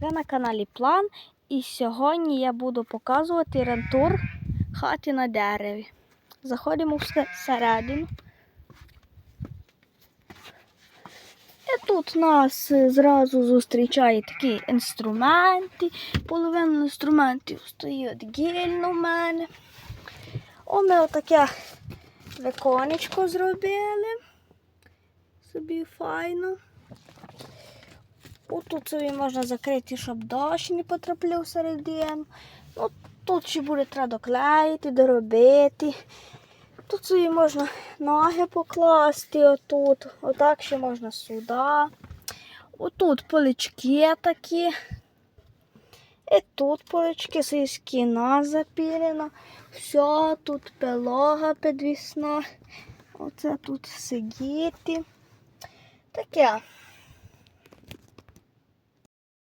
Ви на каналі План. І сьогодні я буду показувати рентур хати на дереві. Заходимо всередину. І тут нас е, зразу зустрічає такі інструменти. Половина інструментів стоїть гільно в мене. О, ми отаке віконечко зробили. Собі файно. Отут собі можна закрити, щоб дощ не потрапляв всередину. Ну, тут ще буде треба доклеїти, доробити. Тут собі можна ноги покласти, отут. Отак ще можна сюди. Отут полички такі. І тут полички, собі скіна запілена. Все, тут пилога підвісна. Оце тут сидіти. Таке.